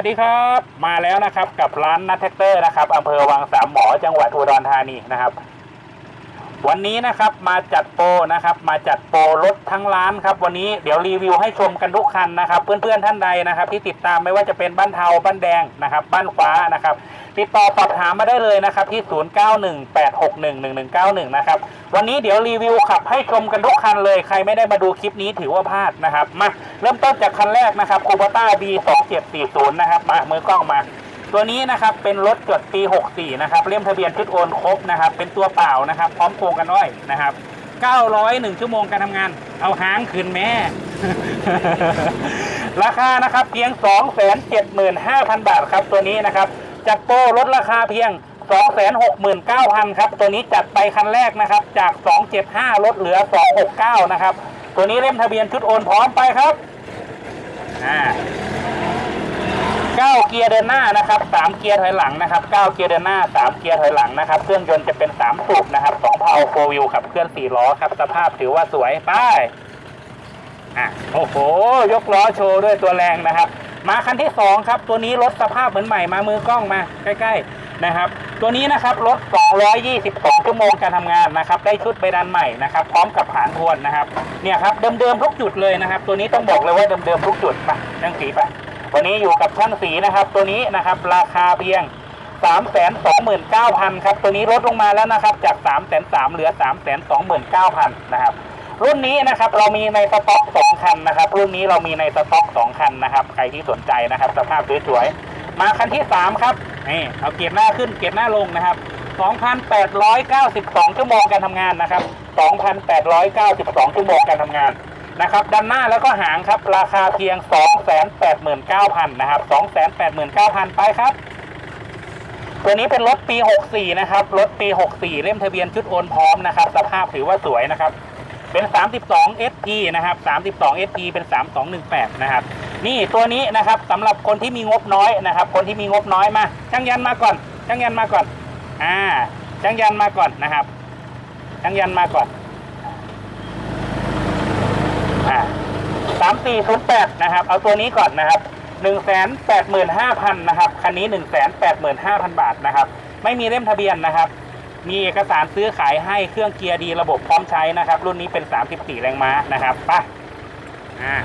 วัสดีครับ มาแล้วนะครับกับร้านนัทแท็กเตอร์นะครับอำเภอวังสามหมอจังหวัดอุดรธานีนะครับ วันนี้นะครับมาจัดโปรนะครับ มาจัดโปรรถทั้งร้านครับ วันนี้เดี๋ยวรีวิวให้ชมกันทุกคันนะครับ เพื่อนๆท่านใดนะครับ ที่ติดตามไม่ว่าจะเป็นบ้านเทาบ้านแดงนะครับ บ้านฟ้านะครับ ติดต่อสอบถามมาได้เลยนะครับ ที่ 0918611191 นะครับ วันนี้เดี๋ยวรีวิวขับให้ชมกันทุกคันเลยใครไม่ได้มาดูคลิปนี้ถือว่าพลาดนะครับมาเริ่มต้นจากคันแรกนะครับคูปต้า B2740 นะครับมามือกล้องมา ตัวนี้นะครับเป็นรถจดปี 64 นะครับเล่มทะเบียนชุดโอนครบนะครับ เป็นตัวเปล่านะครับ พร้อมโครงกันอ้อยนะครับ 901 ชั่วโมงการทำงาน เอาหางคืนแม่ ราคานะครับเพียง 275,000 บาทครับ ตัวนี้นะครับจัดโปรลดราคาเพียง 269,000 ครับ ตัวนี้จัดไปคันแรกนะครับ จาก 275 ลดเหลือ 269 นะครับ ตัวนี้เล่มทะเบียนชุดโอนพร้อมไปครับอ่า 9 เกียร์เดินหน้านะครับ3เกียร์ถอยหลังนะครับ 9 เกียร์เดินหน้า 3 เกียร์ถอยหลังนะครับ เครื่องยนต์จะเป็น 3 สูบนะครับ2เพาโฟวิวขับเคลื่อน4ล้อครับ สภาพถือว่าสวยป้ายอะโอ้โห ยกล้อโชว์ด้วยตัวแรงนะครับ มาคันที่ 2 ครับ ตัวนี้รถสภาพเหมือนใหม่มามือกล้องมาใกล้ ๆ นะครับตัวนี้นะครับรถ 222 ชั่วโมงการทำงานนะครับ ได้ชุดใบดันใหม่นะครับ พร้อมกับผานทวนนะครับ เนี่ยครับเดิมๆทุกจุดเลยนะครับ ตัวนี้ต้องบอกเลยว่าเดิมๆทุกจุดไปจังสีไป วันนี้อยู่กับช่างสีนะครับ ตัวนี้นะครับราคาเพียง 3 2 9 0 0 0ครับตัวนี้ลดลงมาแล้วนะครับ จาก 3 3 0 0 0เหลือ 3 2 9 0 0 0นะครับรุ่นนี้นะครับเรามีในสต็อก 2 คันนะครับ รุ่นนี้เรามีในสต็อก 2 คันนะครับ ใครที่สนใจนะครับ สภาพสวยๆมาคันที่ 3 ครับนี่เอาเกียร์หน้าขึ้นเกียร์หน้าลงนะครับ 2,892 ชั่วโมงการทำงานนะครับ 2,892 ชั่วโมงการทำงาน นะครับด้านหน้าแล้วก็หางครับ ราคาเพียง 289,000นะครับ289,000 ไปครับ ตัวนี้เป็นรถปี 64 นะครับ รถปี 64 เล่มทะเบียนชุดโอนพร้อมนะครับ สภาพถือว่าสวยนะครับ เป็น 32 SP นะครับ 32 SP เป็น 3218 นะครับ นี่ตัวนี้นะครับสำหรับคนที่มีงบน้อยนะครับ คนที่มีงบน้อยมาช่างยันมาก่อนช่างยันมาก่อน อ่าช่างยันมาก่อนนะครับช่างยันมาก่อน สามสี่ศูนย์แปดนะครับ เอาตัวนี้ก่อนนะครับหนึ่งแสนแปดหมื่นห้าพันนะครับคันนี้หนึ่งแสนแปดหมื่นห้าพันบาทนะครับ ไม่มีเล่มทะเบียนนะครับ มีเอกสารซื้อขายให้เครื่องเกียร์ดีระบบพร้อมใช้นะครับ รุ่นนี้เป็น34แรงม้านะครับไปอ่า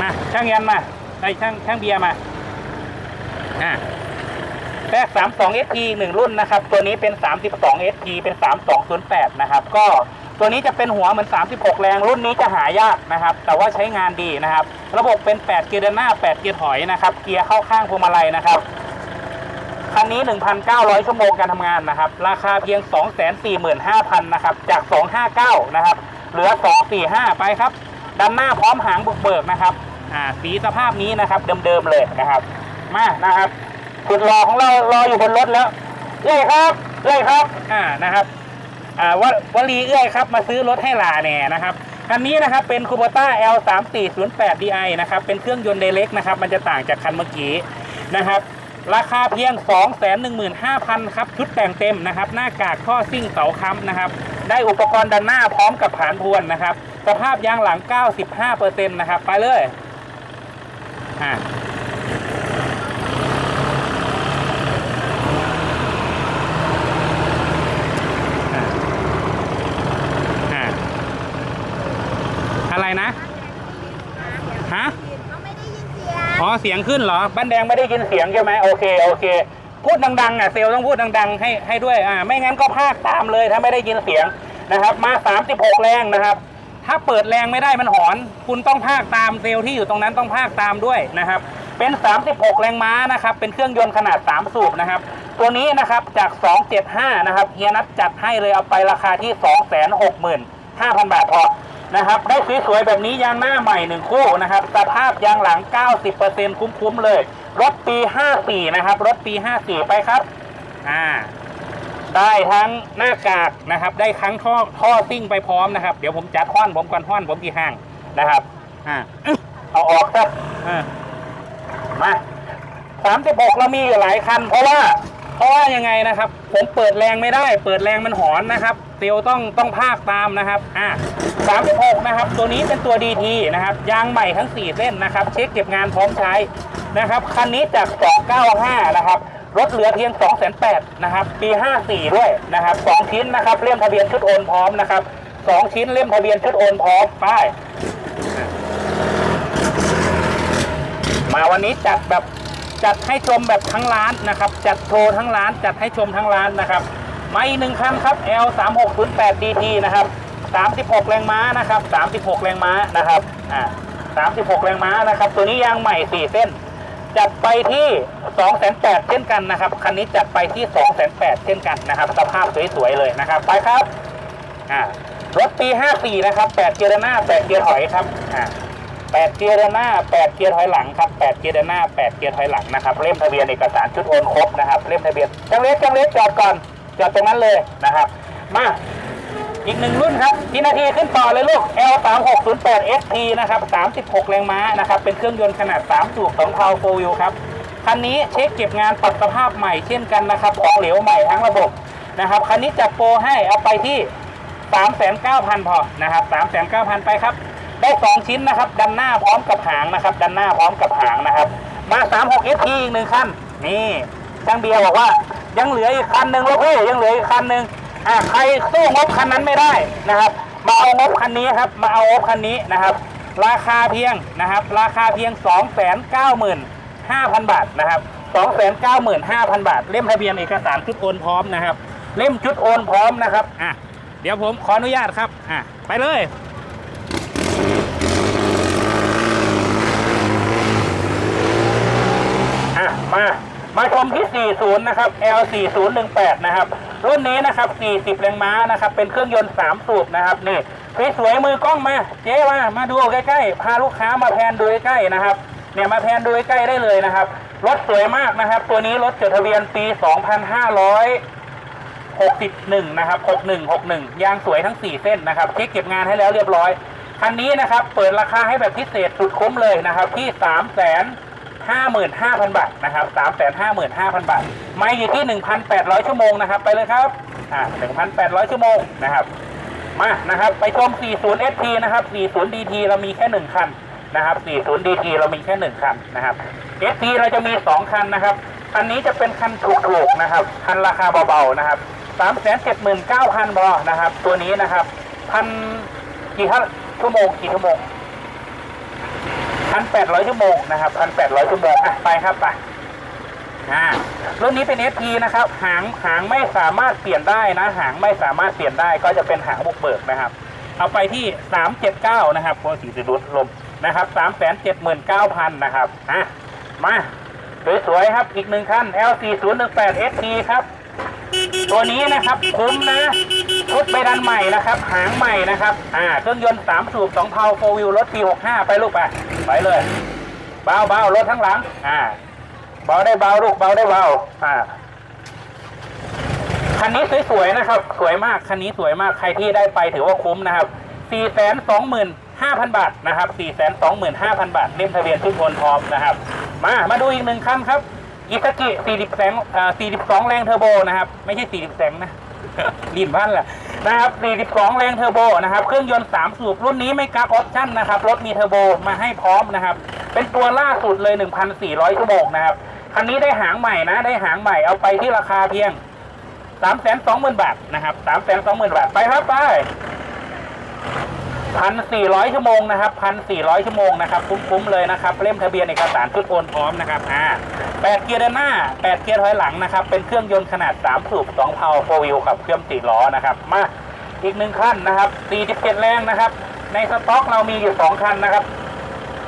มาช่างยันมาไอช่างช่างเบียร์มาอ่าแรก32 SP หนึ่งรุ่นนะครับ ตัวนี้เป็น 32 SP เป็น 3208 นะครับ ก็ ตัวนี้จะเป็นหัวเหมือน 36 แรงรุ่นนี้จะหายากนะครับ แต่ว่าใช้งานดีนะครับ ระบบเป็น 8 เกียร์เดินหน้า 8 เกียร์ถอยนะครับ เกียร์เข้าข้างพวงมาลัยนะครับคันนี้ 1,900 ชั่วโมงการทำงานนะครับ ราคาเพียง 245,000 นะครับ จาก 259 นะครับ เหลือ 245 ไปครับด้านหน้าพร้อมหางบุกเบิกนะครับ อ่า สีสภาพนี้นะครับ เดิมๆเลยนะครับ มานะครับคุณรอของเรารออยู่บนรถแล้วเอ้ยครับเอ้ยครับ อ่า นะครับ อ่าววลีเอื้อยครับมาซื้อรถให้หลาแน่นะครับคันนี้นะครับเป็นคู b ต้า L 3 4 0 8 DI นะครับเป็นเครื่องยนต์เดเล็กนะครับมันจะต่างจากคันเมื่อกี้นะครับราคาเพียง 215,000ครับชุดแต่งเต็มนะครับหน้ากากข้อซิ่งเสาค้ำนะครับได้อุปกรณ์ด้านหน้าพร้อมกับผานพวนนะครับสภาพยางหลัง 95%นะครับไปเลยอ่าอะไรนะ ฮะ เขาไม่ได้ยินเสียง อ๋อ เสียงขึ้นเหรอ บ้านแดงไม่ได้ยินเสียงใช่ไหมโอเคโอเค พูดดังๆอะเซลต้องพูดดังๆ ให้ให้ด้วยอ่าไม่งั้นก็พากตามเลยถ้าไม่ได้ยินเสียงนะครับ มา 36 แรงนะครับ ถ้าเปิดแรงไม่ได้มันหอน คุณต้องพากตามเซลที่อยู่ตรงนั้นต้องพากตามด้วยนะครับ เป็น 36 แรงม้านะครับ เป็นเครื่องยนต์ขนาด 3 สูบนะครับ ตัวนี้นะครับจาก 275 นะครับเฮียนัทจัดให้เลยเอาไปราคาที่ 265,000 บาทพอ นะครับ ได้สวยๆแบบนี้ยางหน้าใหม่หนึ่งคู่นะครับ สภาพยางหลัง 90%คุ้มๆเลย รถปี 54 นะครับ รถปี 54 ไปครับ อ่า ได้ทั้งหน้ากากนะครับ ได้ทั้งท่อท่อซิ่งไปพร้อมนะครับ เดี๋ยวผมจัดห้อนผมก่อนห้อนผมที่ห้างนะครับ อ่า เอาออกครับอ่ามา36เรามีหลายคัน เพราะว่าเพราะว่ายังไงนะครับ ผมเปิดแรงไม่ได้ เปิดแรงมันหอนนะครับ เซลต้องต้องภาคตามนะครับอะ36 นะครับ ตัวนี้เป็นตัว DT นะครับ ยางใหม่ทั้ง 4 เส้นนะครับ เช็คเก็บงานพร้อมใช้นะครับ คันนี้จาก 295 นะครับรถเหลือเพียง208นะครับ ปี 54 ด้วยนะครับ 2 ชิ้นนะครับ เล่มทะเบียนชุดโอนพร้อมนะครับ 2 ชิ้นเล่มทะเบียนชุดโอนพร้อมป้ายมาวันนี้จัดแบบจัดให้ชมแบบทั้งร้านนะครับ จัดโชว์ทั้งร้าน จัดให้ชมทั้งร้านนะครับ มาอีกหนึ่งคันครับ L 3 6 0 8 DT นะครับ36 แรงม้านะครับ36 แรงม้านะครับอ่า36 แรงม้านะครับ ตัวนี้ยางใหม่ 4 เส้น จัดไปที่208เช่นกันนะครับ คันนี้จัดไปที่208เช่นกันนะครับ สภาพสวยๆเลยนะครับ ไปครับอ่ารถปี 54 นะครับ 8 เกียร์หน้า 8 เกียร์ถอยครับอ่าแปดเกียร์เดินหน้าแปดเกียร์ถอยหลังครับแปดเกียร์เดินหน้าแปดเกียร์ถอยหลังนะครับ เล่มทะเบียนเอกสารชุดโอนครบนะครับ เล่มทะเบียนจังเล็กจังเล็กจอดก่อน จอดตรงนั้นเลยนะครับ มาอีกหนึ่งรุ่นครับทีนาทีขึ้นต่อเลยลูก L 3 6 0 8 SP นะครับ 36 แรงม้านะครับ เป็นเครื่องยนต์ขนาด 3 สูบ2เทาโฟวิวครับ คันนี้เช็คเก็บงานปรับสภาพใหม่เช่นกันนะครับ ของเหลวใหม่ทั้งระบบนะครับ คันนี้จัดโปรให้เอาไปที่ 39,000 พอ นะครับ 39,000 ไปครับ ได้ 2 ชิ้นนะครับ ดันหน้าพร้อมกับหางนะครับ ดันหน้าพร้อมกับหางนะครับ มา 36 SP อีกหนึ่งคัน นี่ช่างเบียร์บอกว่า ยังเหลืออีกคันหนึ่งลูกพี่ยังเหลืออีกคันหนึ่งอ่าใครสู้งบคันนั้นไม่ได้นะครับ มาเอางบคันนี้ครับ มาเอางบคันนี้นะครับ ราคาเพียงนะครับ ราคาเพียง 295,000 บาทนะครับ 295,000 บาท เล่มทะเบียนเอกสารชุดโอนพร้อมนะครับ เล่มชุดโอนพร้อมนะครับอะเดี๋ยวผมขออนุญาตครับอะไปเลยอะมา มาชมที่ 40 นะครับ L 4018 นะครับ รุ่นนี้นะครับ 40 แรงม้านะครับ เป็นเครื่องยนต์ 3 สูบนะครับ นี่สวยๆมือกล้องมา เจ๊มา มาดูใกล้ๆ พาลูกค้ามาแพนดูใกล้ๆนะครับ เนี่ยมาแพนดูใกล้ได้เลยนะครับ รถสวยมากนะครับ ตัวนี้รถจดทะเบียนปี 2500 61 นะครับ 61 61 ยางสวยทั้ง 4 เส้นนะครับเช็คเก็บงานให้แล้วเรียบร้อย คันนี้นะครับ เปิดราคาให้แบบพิเศษสุดคุ้มเลยนะครับ ที่3 5 5 0 0 0 บาทนะครับ3 5 5 0 0 0 บาท ไม่อยู่ที่ 1,800 ชั่วโมงนะครับ ไปเลยครับอ่า1,800 ชั่วโมงนะครับ มานะครับ ไปชม 40 SP นะครับ 40 DT เรามีแค่ 1 คันนะครับ 40 DT เรามีแค่ 1 คันนะครับ SP เราจะมี 2 คันนะครับ คันนี้จะเป็นคันถูกๆนะครับ คันราคาเบาๆนะครับ379,000บอนะครับ ตัวนี้นะครับพันกี่เท่าชั่วโมงกี่ชั่วโมง พันแปดร้อยชั่วโมงนะครับพันแปดร้อยชั่วโมงอะไปครับไปอ่ารุ่นนี้เป็น SP นะครับ หางหางไม่สามารถเปลี่ยนได้นะ หางไม่สามารถเปลี่ยนได้ก็จะเป็นหางบุกเบิกนะครับ เอาไปที่สามเจ็ดเก้านะครับโพสีสิรุดลมนะครับสามแสนเจ็ดหมื่นเก้าพันนะครับอะมาสวยๆครับอีกหนึ่งคัน L 4 0 1 8 SP ครับ ตัวนี้นะครับคุ้มนะ ชุดใบดันใหม่นะครับ หางใหม่นะครับ อ่า เครื่องยนต์สามสูบสองเผาโฟวิลรถปีหกห้าไปลูกไป ไปเลย เบาเบารถทั้งหลัง อ่า เบาได้เบาลูกเบาได้เบา อ่า คันนี้สวยๆนะครับ สวยมาก คันนี้สวยมาก ใครที่ได้ไปถือว่าคุ้มนะครับสี่แสนสองหมื่นห้าพันบาทนะครับสี่แสนสองหมื่นห้าพันบาท เล่มทะเบียนชุดโอนพร้อมนะครับ มา มาดูอีกหนึ่งคันครับอิซากิ40แสงอ่า42 แรงเทอร์โบนะครับ ไม่ใช่ 40 แสงนะ ดินพันแหละนะครับ42แรงเทอร์โบนะครับ เครื่องยนต์3สูบรุ่นนี้ไม่กักออปชั่นนะครับ รถมีเทอร์โบมาให้พร้อมนะครับ เป็นตัวล่าสุดเลย 1,400ชั่วโมงนะครับ คันนี้ได้หางใหม่นะ ได้หางใหม่ เอาไปที่ราคาเพียง 320,000 บาทนะครับ 320,000 บาท ไปครับไป พันสี่ร้อยชั่วโมงนะครับพันสี่ร้อยชั่วโมงนะครับคุ้มๆเลยนะครับเล่มทะเบียนเอกสารชุดโอนพร้อมนะครับอ่าแปดเกียร์เดินหน้าแปดเกียร์ถอยหลังนะครับเป็นเครื่องยนต์ขนาดสามสูบสองเพาโฟวิลขับเคลื่อนสี่ล้อนะครับมาอีกหนึ่งคันนะครับสี่สิบเจ็ดแรงนะครับ ในสต็อกเรามีอยู่สองคันนะครับ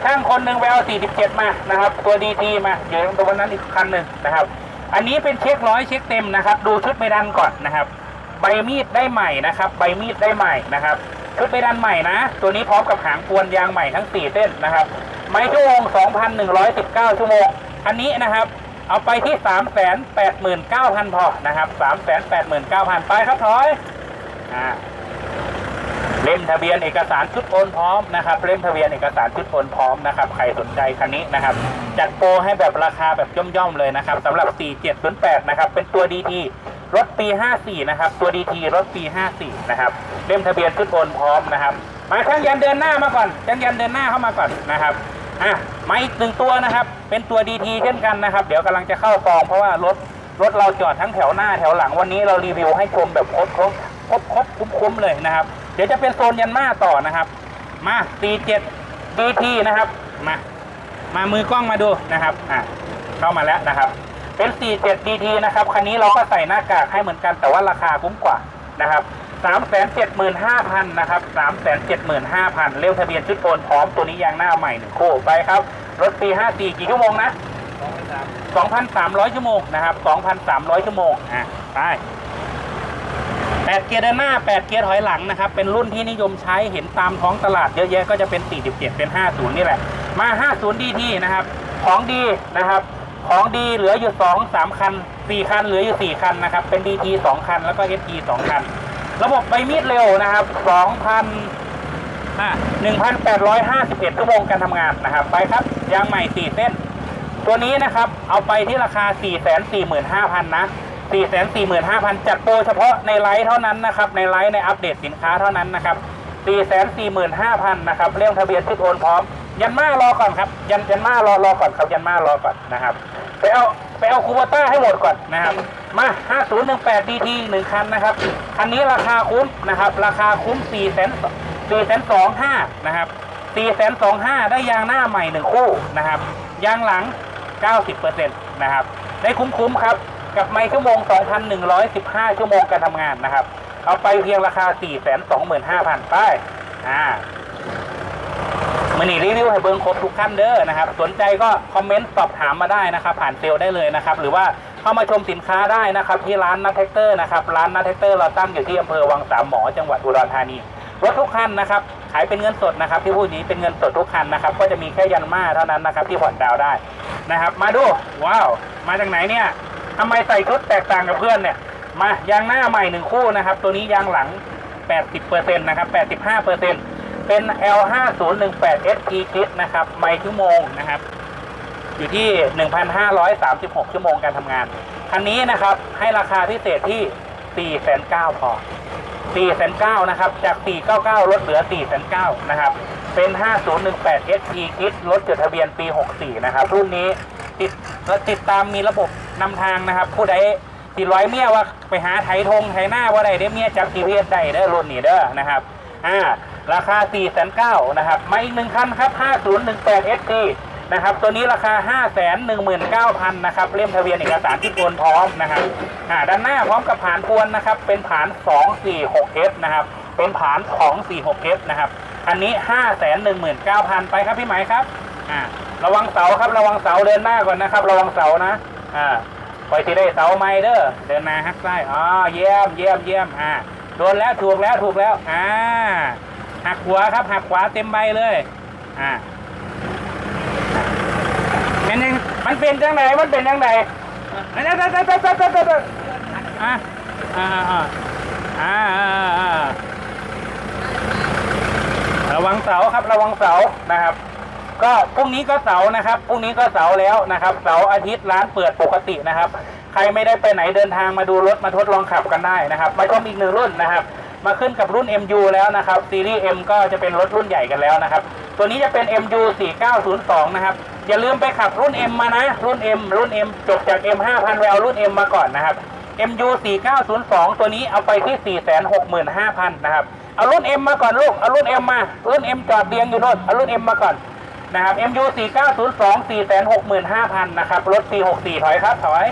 ช่างคนหนึ่งไปเอา47มานะครับ ตัวดีทีมาเดี๋ยวตรงนั้นอีกคันหนึ่งนะครับ อันนี้เป็นเช็คร้อยเช็คเต็มนะครับ ดูชุดใบดันก่อนนะครับ ใบมีดได้ใหม่นะครับ ใบมีดได้ใหม่นะครับ ชุดใบดันใหม่นะ ตัวนี้พร้อมกับหางกวนยางใหม่ทั้ง 4 เส้นนะครับ ไม้ชั่วโมง 2,119 ชั่วโมง อันนี้นะครับ เอาไปที่ 389,000 พอนะครับ 389,000 ไปครับถอยอ่าเล่มทะเบียนเอกสารชุดโอนพร้อมนะครับเล่มทะเบียนเอกสารชุดโอนพร้อมนะครับใครสนใจคันนี้นะครับ จัดโปรให้แบบราคาแบบย่อมๆเลยนะครับสำหรับ 4708 นะครับ เป็นตัวดีที รถปี 54 นะครับ ตัวดีทีรถปี 54 นะครับ เล่มทะเบียนขึ้นโอนพร้อมนะครับ มาช่างยันเดินหน้ามาก่อนช่างยันเดินหน้าเข้ามาก่อนนะครับอะมาอีกหนึ่งตัวนะครับ เป็นตัวดีทีเช่นกันนะครับ เดี๋ยวกำลังจะเข้าซองเพราะว่ารถรถเราจอดทั้งแถวหน้าแถวหลังวันนี้เรารีวิวให้ชมแบบครบครบครบครบคุ้มคุ้มๆเลยนะครับ เดี๋ยวจะเป็นโซนยันมาต่อนะครับ มา47 DT นะครับ มา มามือกล้องมาดูนะครับอะเข้ามาแล้วนะครับ เป็น47 DT นะครับ คันนี้เราก็ใส่หน้ากากให้เหมือนกันแต่ว่าราคาคุ้มกว่านะครับ375,000นะครับ375,000เร็วทะเบียนชุดโอนพร้อมตัวนี้ยางหน้าใหม่หนึ่งคู่ไปครับ รถปี 54 กี่ชั่วโมงนะ 2,300 ชั่วโมงนะครับ 2,300 ชั่วโมงอะไป8เกียร์เดินหน้า 8 เกียร์ถอยหลังนะครับ เป็นรุ่นที่นิยมใช้เห็นตามท้องตลาดเยอะแยะก็จะเป็น 47 เป็น 50 นี่แหละ มา 50 DT นะครับ ของดีนะครับ ของดีเหลืออยู่2 3คัน4คันเหลืออยู่4คันนะครับ เป็น DT 2คันแล้วก็ ST 2คัน ระบบใบมีดเร็วนะครับ2,000อะ1,851ชั่วโมงการทำงานนะครับ ไปครับยางใหม่4เส้น ตัวนี้นะครับ เอาไปที่ราคา445,000นห้าพันนะ445,000จัดโปรเฉพาะในไลฟ์เท่านั้นนะครับ ในไลฟ์ในอัปเดตสินค้าเท่านั้นนะครับ445,000นะครับเรื่องทะเบียนที่โอนพร้อม ยันมารอก่อนครับ ยันยันมารอรอก่อนครับยันมารอก่อนนะครับ ไปเอาไปเอาคูโบต้าให้หมดก่อนนะครับ มา 5018 DT หนึ่งคันนะครับ คันนี้ราคาคุ้มนะครับ ราคาคุ้ม4แสน4แสน25นะครับ4แสน25ได้ยางหน้าใหม่หนึ่งคู่นะครับ ยางหลัง 90%นะครับ ได้คุ้มๆครับ กับไมล์ชั่วโมง 2,115 ชั่วโมงการทำงานนะครับ เอาไปเพียงราคา 425,000ป้ายอ่า มันนี่รีวิวให้เบิ้งครบทุกขั้นเด้อนะครับ สนใจก็คอมเมนต์สอบถามมาได้นะครับ ผ่านเซลได้เลยนะครับ หรือว่าเข้ามาชมสินค้าได้นะครับ ที่ร้านนัทแท็กเตอร์นะครับร้านนัทแท็กเตอร์เราตั้งอยู่ที่อำเภอวังสามหมอจังหวัดอุดรธานีรถทุกคันนะครับขายเป็นเงินสดนะครับที่พูดนี้เป็นเงินสดทุกคันนะครับ ก็จะมีแค่ยันมาเท่านั้นนะครับ ที่ผ่อนดาวได้นะครับ มาดูว้าว มาจากไหนเนี่ยทำไมใส่ชุดแตกต่างกับเพื่อนเนี่ยมายางหน้าใหม่หนึ่งคู่นะครับ ตัวนี้ยางหลัง 80%นะครับ85% เป็น L5018 ST Kit นะครับไมล์ชั่วโมงนะครับ อยู่ที่ 1,536 ชั่วโมงการทำงาน คันนี้นะครับให้ราคาพิเศษที่ 4,900พอ4,900นะครับ จาก 499 ลดเหลือ 4,900นะครับ เป็น 5018 ST Kit รถจดทะเบียนปี 64 นะครับ รุ่นนี้ติดและติดตามมีระบบนำทางนะครับ ผู้ใดติดร้อยเมียว่าไปหาไถธงไถหน้าว่าใดได้เมียจับ GPS ได้เด้อรุ่นนี้เด้อนะครับ อ่า ราคา 4 9 0 0 0นะครับมาอีกหนึ่งคันครับ 5018 ST นะครับ ตัวนี้ราคา 519,000นะครับ เล่มทะเบียนเอกสารที่โอนพร้อมนะครับอ่าด้านหน้าพร้อมกับผานพวนนะครับ เป็นผาน 246F นะครับ เป็นผานของ 46F นะครับ อันนี้ 519,000 ไปครับพี่ไหมายครับ อ่า ระวังเสาครับ ระวังเสาเดินหน้าก่อนนะครับ ระวังเสานะ อ่าคอยที่ได้เสาไม้เด้อ เดินหน้าฮักซ้ายอ๋อ เยี่ยม เยี่ยม เยี่ยม อ่า โดนแล้ว ถูกแล้ว ถูกแล้ว อ่า หักขวาครับหักขวาเต็มใบเลย อ่ามันยังมันเป็นยังไงมันเป็นยังไงนอ่นอันอันนั้อะอ่าอ่าอ่าอ่าระวังเสาครับระวังเสานะครับ ก็พรุ่งนี้ก็เสานะครับพรุ่งนี้ก็เสาแล้วนะครับ เสาอาทิตย์ร้านเปิดปกตินะครับ ใครไม่ได้ไปไหนเดินทางมาดูรถมาทดลองขับกันได้นะครับ มันก็มีหนึ่งรุ่นนะครับ มาขึ้นกับรุ่น MU แล้วนะครับซีรีส์ M ก็จะเป็นรถรุ่นใหญ่กันแล้วนะครับ ตัวนี้จะเป็น MU 4902 นะครับ อย่าลืมไปขับรุ่น M มานะ รุ่น M รุ่น M จบจาก M 5000ไปเอารุ่น M มาก่อนนะครับ MU 4902 ตัวนี้เอาไปที่ 465,000 นะครับ เอารุ่น M มาก่อนลูก เอารุ่น M มา รุ่น M จอดเรียงอยู่โน่นเอารุ่น M มาก่อนนะครับ MU 4902 465,000 นะครับ รถปี64 ถอยครับ ถอย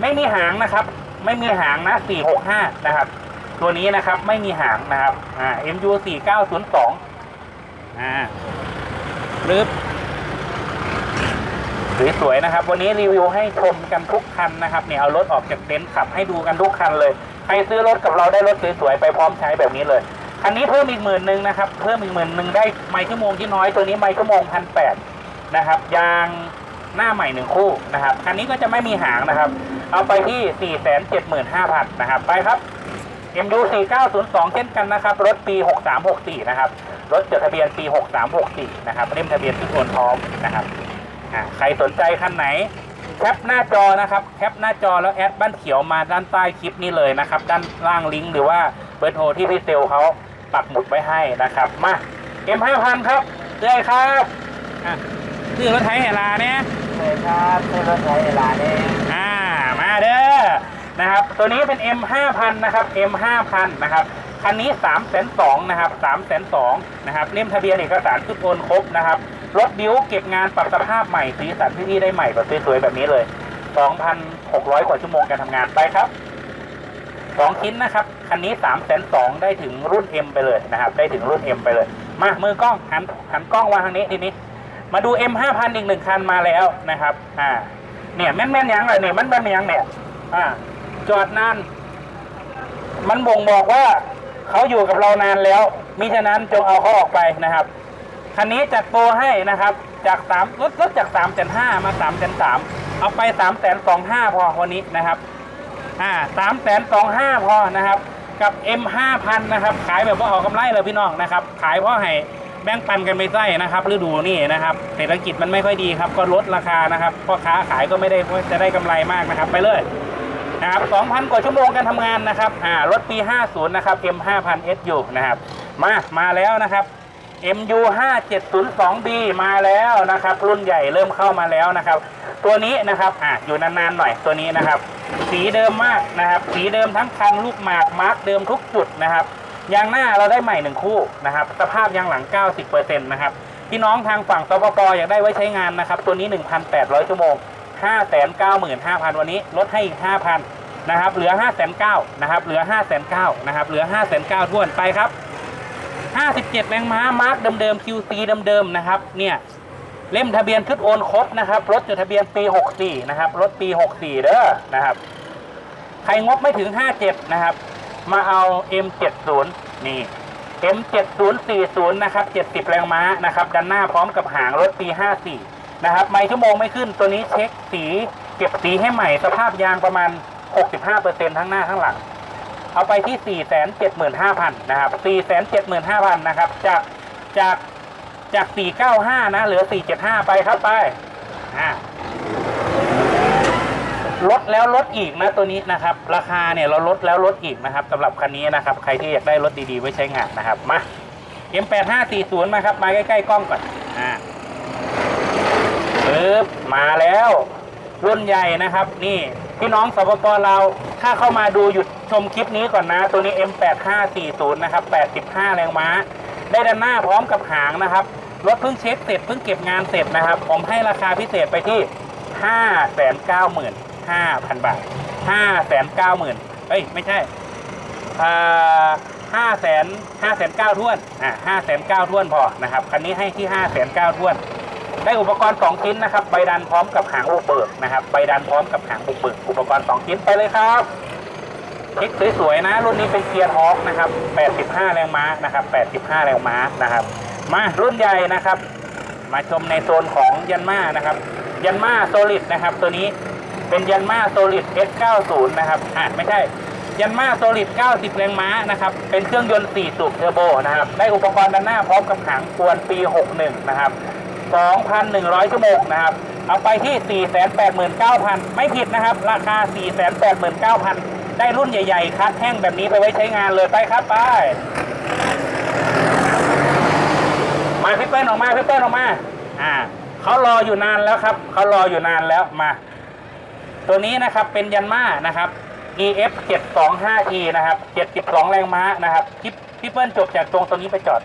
ไม่มีหางนะครับ ไม่มีหางนะ 465 นะครับ ตัวนี้นะครับไม่มีหางนะครับอ่า MU 4902อ่ารึบสวยๆนะครับ วันนี้รีวิวให้ชมกันทุกคันนะครับเนี่ยเอารถออกจากเต็นท์ขับให้ดูกันทุกคันเลยใครซื้อรถกับเราได้รถสวยๆไปพร้อมใช้แบบนี้เลยคันนี้เพิ่มอีกหมื่นหนึ่งนะครับ เพิ่มอีกหมื่นหนึ่งได้ไมล์ชั่วโมงที่น้อยตัวนี้ไมล์ชั่วโมงพันแปดนะครับยางหน้าใหม่หนึ่งคู่นะครับคันนี้ก็จะไม่มีหางนะครับ เอาไปที่สี่แสนเจ็ดหมื่นห้าพันนะครับ ไปครับ MU 4902 เช่นกันนะครับ รถปี 6364 นะครับ รถจดทะเบียนปี 6364 นะครับเล่มทะเบียนที่โอนพร้อมนะครับอ่าใครสนใจคันไหนแคปหน้าจอนะครับแคปหน้าจอแล้วแอดบ้านเขียวมาด้านใต้คลิปนี้เลยนะครับ ด้านล่างลิงก์หรือว่าเบอร์โทรที่พี่เซลเขาปักหมุดไว้ให้นะครับ มาเอ็มห้าพันครับเลยครับอะซื้อรถไถเฮลาเนี่ยเลยครับซื้อรถไถเวลานี้อ่ามาเด้อ นะครับ ตัวนี้เป็น M 5000นะครับ M 5000นะครับ คันนี้3 2 0 0 0นะครับ3 2 0 0นะครับ เล่มทะเบียนเอกสารทุกโอนครบนะครับ รถบิ้วเก็บงานปรับสภาพใหม่สีสันที่นี่ได้ใหม่แบบสวยๆแบบนี้เลย 2,600 กว่าชั่วโมงการทำงานไปครับสองชิ้นนะครับ คันนี้3 2 0 0 0ได้ถึงรุ่น M ไปเลยนะครับ ได้ถึงรุ่น M ไปเลย มา มือกล้องหันหันกล้องวางทางนี้ทีนี้ มาดู M 5000อีกหนึ่งคันมาแล้วนะครับ อ่า เนี่ยแม่นแม่นยังเลยเนี่ยแมันแม่นยังเนี่ย อ่า จอดนาน มันบ่งบอกว่าเขาอยู่กับเรานานแล้ว มิฉะนั้นจงเอาเขาออกไปนะครับ คันนี้จัดโปรให้นะครับ จากสามลดลดจากสามแสนห้ามาสามแสนสามเอาไปสามแสนสองห้าพอวันนี้นะครับ อ่าสามแสนสองห้าพอนะครับ กับ M ห้าพันนะครับ ขายแบบว่าออกกำไรเลยพี่น้องนะครับ ขายเพราะให้แบ่งปันกันไปไส้นะครับฤดูนี่นะครับเศรษฐกิจมันไม่ค่อยดีครับ ก็ลดราคานะครับพ่อค้าขายก็ไม่ได้จะได้กำไรมากนะครับ ไปเลย นะครับ 2,000 กว่าชั่วโมงการทำงานนะครับอ่ารถปี 50 นะครับ M 5000 SU นะครับ มา มาแล้วนะครับ MU 5702B มาแล้วนะครับ รุ่นใหญ่เริ่มเข้ามาแล้วนะครับ ตัวนี้นะครับอ่าอยู่นานๆหน่อยตัวนี้นะครับ สีเดิมมากนะครับ สีเดิมทั้งคันลูกหมากมาร์กเดิมทุกจุดนะครับยางหน้าเราได้ใหม่หนึ่งคู่นะครับ สภาพยางหลัง 90%นะครับพี่น้องทางฝั่งสปปอยากได้ไว้ใช้งานนะครับ ตัวนี้ 1,800 ชั่วโมง 595,000วันนี้ลดให้อีก5,000นะครับเหลือ509,000นะครับเหลือ509,000นะครับเหลือ509,000ท้วนไปครับ57แรงม้ามาร์กเดิมๆ QC เดิมๆนะครับเนี่ยเล่มทะเบียนชุดโอนครบนะครับรถจดทะเบียนปี64นะครับรถปี64เด้อนะครับใครงบไม่ถึง57นะครับมาเอา M70 นี่ M7040 นะครับ70 แรงม้านะครับ ด้านหน้าพร้อมกับหางรถปี 54 นะครับ ไม่ชั่วโมงไม่ขึ้นตัวนี้เช็คสีเก็บสีให้ใหม่สภาพยางประมาณ 65%ทั้งหน้าทั้งหลัง เอาไปที่ 475,000 นะครับ 475,000 นะครับ จากจากจาก 495 นะ เหลือ 475 ไปครับไปอ่าลดแล้วลดอีกนะตัวนี้นะครับ ราคาเนี่ยเราลดแล้วลดอีกนะครับสำหรับคันนี้นะครับ ใครที่อยากได้รถดีๆไว้ใช้งานนะครับมา M8540 มาครับ มาใกล้ๆกล้องก่อนอ่า ปึ๊บมาแล้วรุ่นใหญ่นะครับ นี่พี่น้องสปปเราวถ้าเข้ามาดูหยุดชมคลิปนี้ก่อนนะ ตัวนี้ M8540 นะครับ 85 แรงม้า ได้ด้านหน้าพร้อมกับหางนะครับรถเพิ่งเช็คเสร็จเพิ่งเก็บงานเสร็จนะครับ ผมให้ราคาพิเศษไปที่ 595,000 บาท 590,000เอ้ย ไม่ใช่ห้าแสนห้าแสนเก้าท้วนอ่าห้าแสนเก้าท้วนพอนะครับ คันนี้ให้ที่ห้าแสนเก้าท้วน ได้อุปกรณ์สองชิ้นนะครับใบดันพร้อมกับหางบุกเบิกนะครับใบดันพร้อมกับหางบุกเบิกอุปกรณ์สองชิ้นไปเลยครับคลิกสวยๆนะ รุ่นนี้เป็นเกียร์ทอกนะครับ 85 แรงม้านะครับ 85 แรงม้านะครับ มารุ่นใหญ่นะครับ มาชมในโซนของยันมานะครับ ยันมาโซลิดนะครับ ตัวนี้เป็นยันมาโซลิด S90 นะครับอ่าไม่ใช่ยันมาโซลิด 90 แรงม้านะครับ เป็นเครื่องยนต์ 4 สูบเทอร์โบนะครับ ได้อุปกรณ์ด้านหน้าพร้อมกับหางกวนปี 61 นะครับ 2,100ชั่วโมงนะครับเอาไปที่ 489,000 ไม่ผิดนะครับ ราคา 489,000 ได้รุ่นใหญ่ๆ คัดแห้งแบบนี้ไปไว้ใช้งานเลยไปครับไป มาพี่เปิ้ลออกมาพี่เปิ้ลออกมา อ่าเขารออยู่นานแล้วครับ เขารออยู่นานแล้วมา ตัวนี้นะครับเป็นยันมานะครับ EF 725E นะครับ 72 แรงม้านะครับพี่พี่เปิ้ลจบจากตรงตรงนี้ไปจอด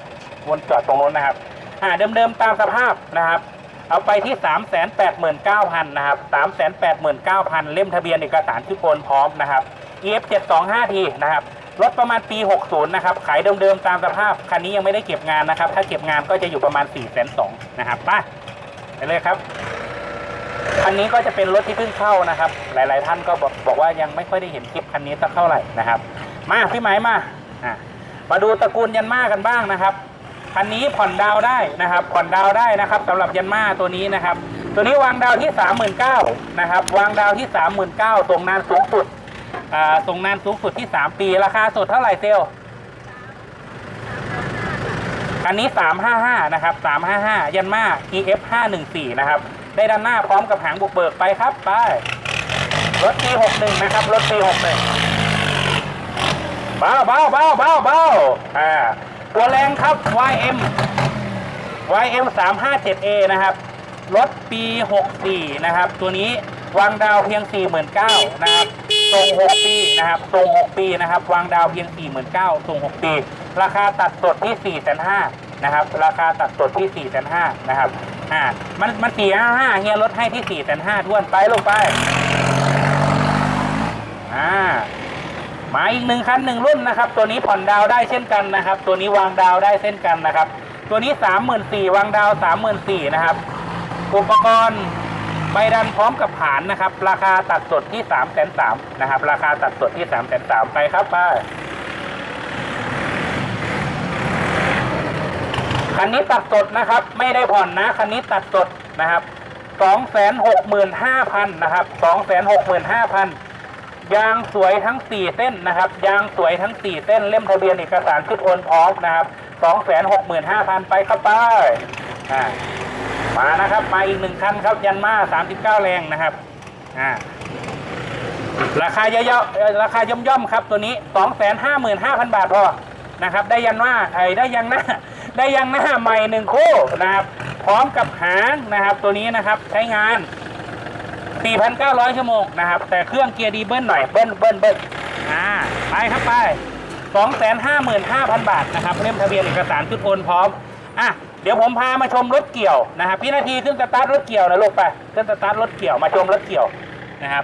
วนจอดตรงโน้นนะครับ อ่าเดิมๆตามสภาพนะครับ เอาไปที่ 389,000นะครับ389,000 เล่มทะเบียนเอกสารที่โอนพร้อมนะครับ EF 725T นะครับรถประมาณปี 60 นะครับ ขายเดิมๆตามสภาพ คันนี้ยังไม่ได้เก็บงานนะครับ ถ้าเก็บงานก็จะอยู่ประมาณ 4 2 0 0 0นะครับไปไปเลยครับ คันนี้ก็จะเป็นรถที่เพิ่งเข้านะครับ หลาย ๆ ท่านก็บอกบอกว่ายังไม่ค่อยได้เห็นคลิปคันนี้สักเท่าไหร่นะครับ มาพี่หมายมาอะมาดูตระกูลยันมากันบ้างนะครับ คันนี้ผ่อนดาวได้นะครับ ผ่อนดาวได้นะครับสำหรับยันมาตัวนี้นะครับ ตัวนี้วางดาวที่ 39,000นะครับ วางดาวที่ 39,000ส่งนานสูงสุดอ่าส่งนานสูงสุดที่ 3 ปี ราคาสุดเท่าไหร่เซลอันนี้ 355 นะครับ 355 ยันมา EF 514นะครับ ได้ด้านหน้าพร้อมกับหางบุกเบิกไปครับ ไป รถปี61 นะครับ รถปี61 เบาเบาเบาเบาเบาอ่า ตัวแรงครับ YM YM 3 5 7 A นะครับ รถปี 64 นะครับ ตัวนี้วางดาวเพียง 49,000นะครับทรง6 ปีนะครับทรง6 ปีนะครับ วางดาวเพียง 49,000ทรง6 ปี ราคาตัดสดที่ 4,500นะครับ ราคาตัดสดที่ 4,500นะครับ อ่า มันมัน455เฮียลดให้ที่ 4,500ท้วนไปลงไป อ่า มาอีกหนึ่งคันหนึ่งรุ่นนะครับ ตัวนี้ผ่อนดาวได้เช่นกันนะครับ ตัวนี้วางดาวได้เช่นกันนะครับ ตัวนี้สามหมื่นสี่วางดาวสามหมื่นสี่นะครับ อุปกรณ์ใบดันพร้อมกับผานนะครับ ราคาตัดสดที่สามแสนสามนะครับ ราคาตัดสดที่สามแสนสามไปครับไปคันนี้ตัดสดนะครับ ไม่ได้ผ่อนนะคันนี้ตัดสดนะครับสองแสนหกหมื่นห้าพันนะครับสองแสนหกหมื่นห้าพัน ยางสวยทั้ง 4 เส้นนะครับ ยางสวยทั้ง 4 เส้นเล่มทะเบียนเอกสารชุดโอนพร้อมนะครับ265,000 ไปครับไปอ่ามานะครับมาอีกหนึ่งคันครับยันมา 39 แรงนะครับอ่าราคาเยอะๆราคาย่อมๆครับตัวนี้ 255,000 บาทพอนะครับ ได้ยันว่าไอ้ได้ยังหน้าได้ยังหน้าใหม่หนึ่งคู่นะครับ พร้อมกับหางนะครับ ตัวนี้นะครับใช้งาน 4,900 ชั่วโมงนะครับ แต่เครื่องเกียร์ดีเบิ้ลหน่อย เบิ้ลเบิ้ลเบิ้ลอ่าไปครับไป 255,000 บาทนะครับเล่มทะเบียนเอกสารชุดโอนพร้อมอะเดี๋ยวผมพามาชมรถเกี่ยวนะครับพี่นาทีขึ้นสตาร์ทรถเกี่ยวนะลูกไปขึ้นสตาร์ทรถเกี่ยวมาชมรถเกี่ยวนะครับ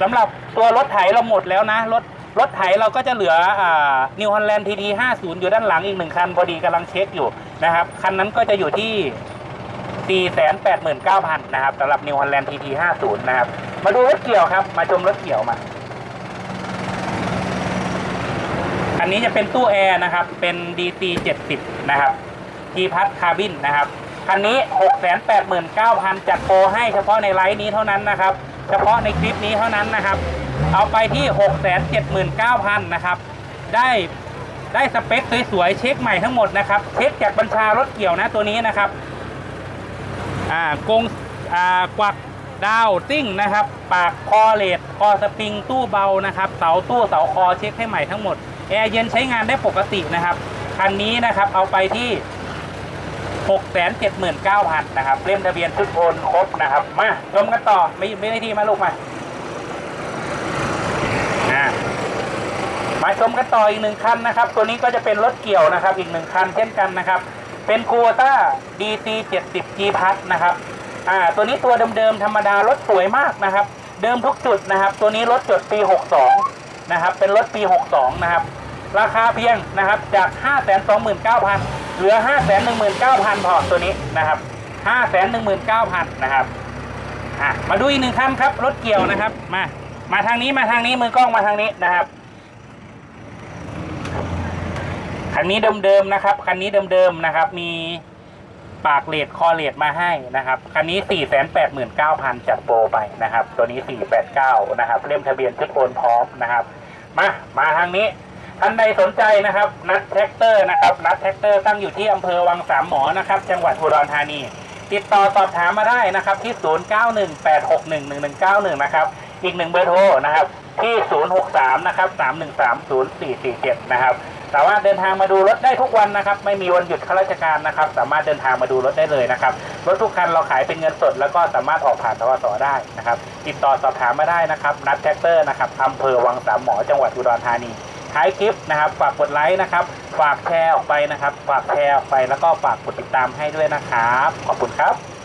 สำหรับตัวรถไถเราหมดแล้วนะรถรถไถเราก็จะเหลืออ่า New Holland TT 50อยู่ด้านหลังอีกหนึ่งคันพอดีกำลังเช็คอยู่นะครับ คันนั้นก็จะอยู่ที่ 489,000นะครับสำหรับ New Holland TT 50นะครับ มาดูรถเกี่ยวครับ มาชมรถเกี่ยวมา อันนี้จะเป็นตู้แอร์นะครับ เป็น DC 70นะครับทีพัทคาบินนะครับ คันนี้ 689,000 จัดโปรให้เฉพาะในไลฟ์นี้เท่านั้นนะครับ เฉพาะในคลิปนี้เท่านั้นนะครับ เอาไปที่ 679,000นะครับ ได้ได้สเปคสวยๆเช็คใหม่ทั้งหมดนะครับ เช็คจากบัญชารถเกี่ยวนะตัวนี้นะครับ อ่ากงอ่ากวักดาวซิ่งนะครับ ปากคอเลดคอสปริงตู้เบานะครับเสาตู้เสาคอเช็คให้ใหม่ทั้งหมดแอร์เย็นใช้งานได้ปกตินะครับคันนี้นะครับเอาไปที่679,000นะครับเล่มทะเบียนชุดโอนครบนะครับ มาชมกันต่อไม่ไม่ได้ที่มาลูกมาอ่ามาชมกันต่ออีกหนึ่งคันนะครับ ตัวนี้ก็จะเป็นรถเกี่ยวนะครับ อีกหนึ่งคันเช่นกันนะครับ เป็นคูต้า DC 70 G พัทนะครับอ่าตัวนี้ตัวเดิมๆธรรมดารถสวยมากนะครับ เดิมทุกจุดนะครับ ตัวนี้รถจดปี 62 นะครับ เป็นรถปี 62 นะครับ ราคาเพียงนะครับจาก 529,000 เหลือ 519,000 พอตัวนี้นะครับ 519,000 นะครับอะมาดูอีกหนึ่งคันครับ รถเกี่ยวนะครับ มา มาทางนี้มาทางนี้มือกล้องมาทางนี้นะครับ คันนี้เดิมๆนะครับ คันนี้เดิมๆนะครับ มีปากเลดคอเลดมาให้นะครับ คันนี้ 489,000จัดโปรไปนะครับ ตัวนี้ 489 นะครับ เล่มทะเบียนชุดโอนพร้อมนะครับ มา มาทางนี้ ท่านใดสนใจนะครับ นัดแท็กเตอร์นะครับ นัดแท็กเตอร์ตั้งอยู่ที่อำเภอวังสามหมอ นะครับ จังหวัดอุดรธานี ติดต่อสอบถามมาได้นะครับ ที่ 0918611191 นะครับ อีกหนึ่งเบอร์โทรนะครับ ที่ 063 นะครับ 3130447 นะครับ สามารถเดินทางมาดูรถได้ทุกวันนะครับ ไม่มีวันหยุดข้าราชการนะครับ สามารถเดินทางมาดูรถได้เลยนะครับ รถทุกคันเราขายเป็นเงินสด แล้วก็สามารถออกผ่านทวสได้นะครับ ติดต่อสอบถามมาได้นะครับ นัดแท็กเตอร์นะครับอำเภอวังสามหมอจังหวัดอุดรธานีท้ายคลิปนะครับฝากกดไลค์นะครับ ฝากแชร์ออกไปนะครับ ฝากแชร์ออกไปแล้วก็ฝากกดติดตามให้ด้วยนะครับ ขอบคุณครับ